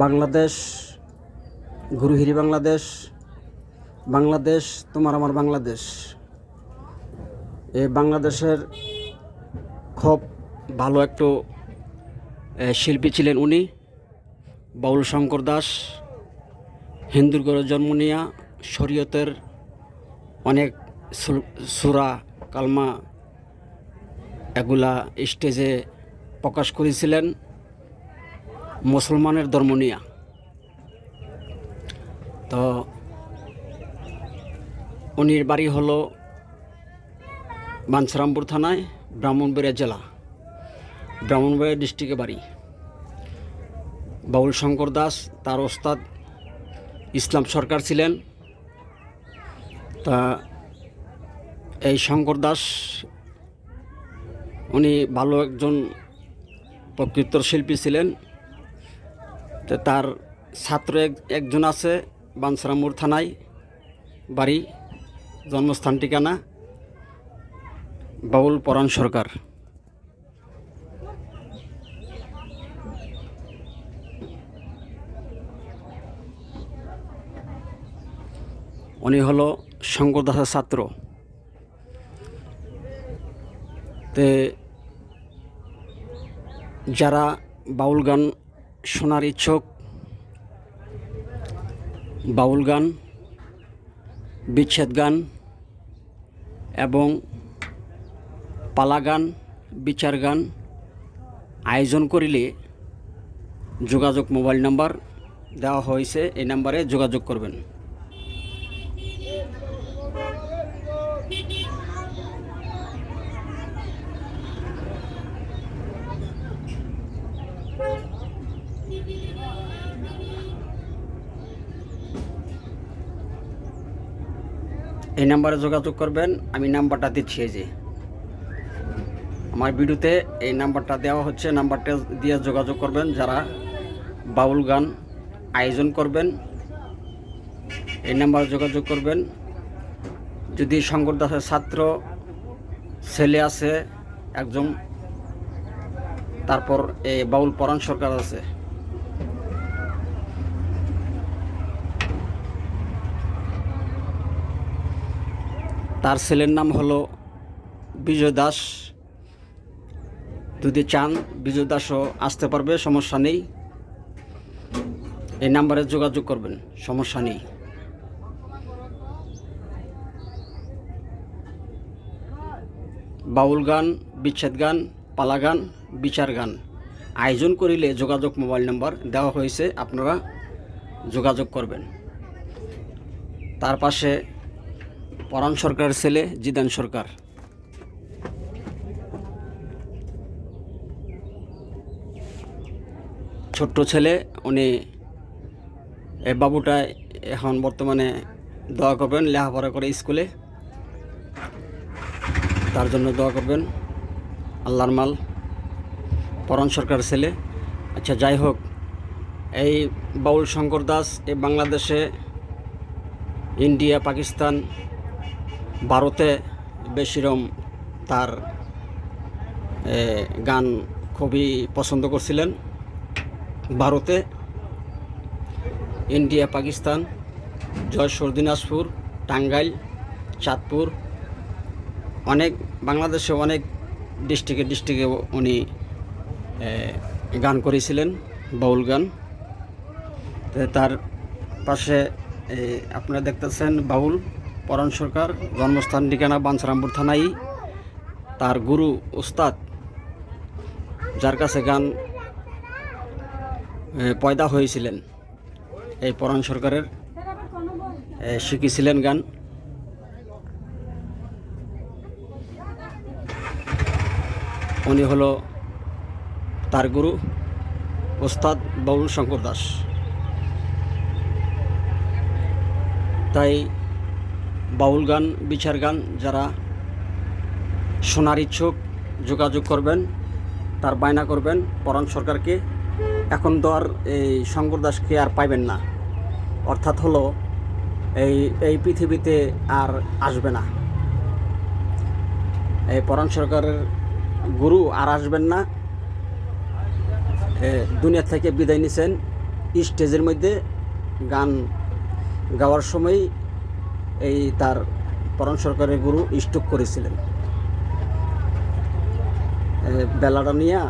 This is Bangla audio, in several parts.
বাংলাদেশ গুরুহিরি বাংলাদেশ বাংলাদেশ, তোমার আমার বাংলাদেশ। এই বাংলাদেশের খুব ভালো একটু শিল্পী ছিলেন উনি বাউল শঙ্কর দাস। হিন্দুর ঘরে জন্ম নিয়া, শরীয়তের অনেক সুরা, কালমা এগুলা স্টেজে প্রকাশ করেছিলেন। মুসলমানের ধর্ম নিয়া। তো উনির বাড়ি হলো বাঞ্ছারামপুর থানায়, ব্রাহ্মণবাড়িয়া জেলা। ব্রাহ্মণবাড়িয়া ডিস্ট্রিক্টে বাড়ি। বাউল শঙ্কর দাস, তার ওস্তাদ ইসলাম সরকার ছিলেন। তা এই শঙ্কর দাস, উনি ভালো একজন প্রকৃত শিল্পী ছিলেন। তো তার ছাত্র এক- একজন আছে বানসারামুর থানায়, বাড়ি, জন্মস্থান, ঠিকানা, বাউল পরাণ সরকার। উনি হলো শঙ্কর দাসের ছাত্র। তে যারা বাউল গান শোনার ইচ্ছুক বাউল গান, বিচ্ছেদ গান এবং পালা গান, বিচার গান আয়োজন করিলে যোগাযোগ মোবাইল নাম্বার দেওয়া হয়েছে। এই নাম্বারে যোগাযোগ করবেন। এই নাম্বারে যোগাযোগ করবেন, আমি নাম্বারটা দিচ্ছি এই যে। আমার ভিডিওতে এই নাম্বারটা দেওয়া হচ্ছে, নাম্বারটা দিয়ে যোগাযোগ করবেন, যারা বাউল গান আয়োজন করবেন, এই নাম্বারে যোগাযোগ করবেন। যদি শঙ্কর দাসের ছাত্র, ছেলে আছে, একজন, তারপর এই বাউল পরাণ সরকার আছে। তার ছেলের নাম হলো বিজয় দাস। যদি চান বিজয় দাসও আসতে পারবে, সমস্যা নেই। এই নাম্বারে যোগাযোগ করবেন, সমস্যা নেই। বাউল গান, বিচ্ছেদ গান, পালা গান, বিচার গান, আয়োজন করিলে যোগাযোগ মোবাইল নাম্বার দেওয়া হয়েছে, আপনারা যোগাযোগ করবেন। তার পাশে পরাণ সরকারের ছেলে জিদান সরকার। ছোট্ট ছেলে, উনি এই বাবুটা এখন বর্তমানে দোয়া করবেন, লেখাপড়া করে স্কুলে। তার জন্য দোয়া করবেন। আল্লাহর মাল, পরাণ সরকার ছেলে। আচ্ছা যাই হোক, এই বাউল শঙ্কর দাস এই বাংলাদেশে, ইন্ডিয়া, পাকিস্তান ভারতে বেশিরম তার গান খুবই পছন্দ করছিলেন। ভারতে ইন্ডিয়া, পাকিস্তান, জয়সর, দিনাজপুর, টাঙ্গাইল, চাঁদপুর, অনেক, বাংলাদেশে অনেক ডিস্ট্রিক্টে ডিস্ট্রিক্টে উনি গান করেছিলেন, বাউল গান। তার পাশে আপনারা দেখতেছেন বাউল। পরাণ সরকার, জন্মস্থান ঠিকানা বাঞ্ছারামপুর থানায় তার গুরু উস্তাদ যার কাছে গান পয়দা হয়েছিলেন। এই পরাণ সরকারের শিখেছিলেন গান। উনি হলো তার গুরু ওস্তাদ বাউল শঙ্কর দাস। তাই বাউল গান, বিচার গান যারা শোনার ইচ্ছুক যোগাযোগ করবেন, তার বায়না করবেন পরাণ সরকারকে। এখন তো আর এই শঙ্কর দাসকে আর পাইবেন না। অর্থাৎ হলো এই এই পৃথিবীতে আর আসবে না। এই পরাণ সরকারের গুরু আর আসবেন না। দুনিয়া থেকে বিদায় নিছেন। স্টেজের মধ্যে গান গাওয়ার সময় এই তার পরম সরকারের গুরু স্টক করেছিলেন। বেলাটা নিয়ে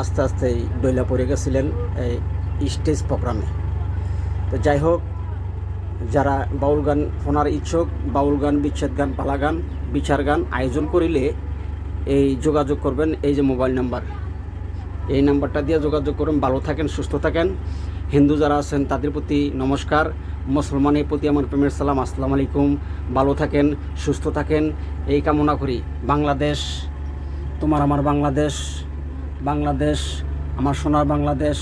আস্তে আস্তে ডইলা পড়ে গেছিলেন এই স্টেজ প্রোগ্রামে। তো যাই হোক, যারা বাউল গান শোনার ইচ্ছুক, বাউল গান, বিচ্ছেদ গান, পালা গান, বিচার গান আয়োজন করিলে এই যোগাযোগ করবেন এই যে মোবাইল নাম্বার। এই নাম্বারটা দিয়ে যোগাযোগ করুন, ভালো থাকেন, সুস্থ থাকেন। হিন্দু যারা আছেন, তাদের প্রতি নমস্কার। মুসলমানের প্রতি আমার প্রেমের সালাম। আসসালামু আলাইকুম। ভালো থাকেন, সুস্থ থাকেন। এই কামনা করি। বাংলাদেশ, তোমার আমার বাংলাদেশ বাংলাদেশ, আমার সোনার বাংলাদেশ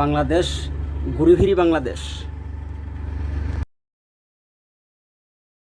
বাংলাদেশ ঘুরি বাংলাদেশ।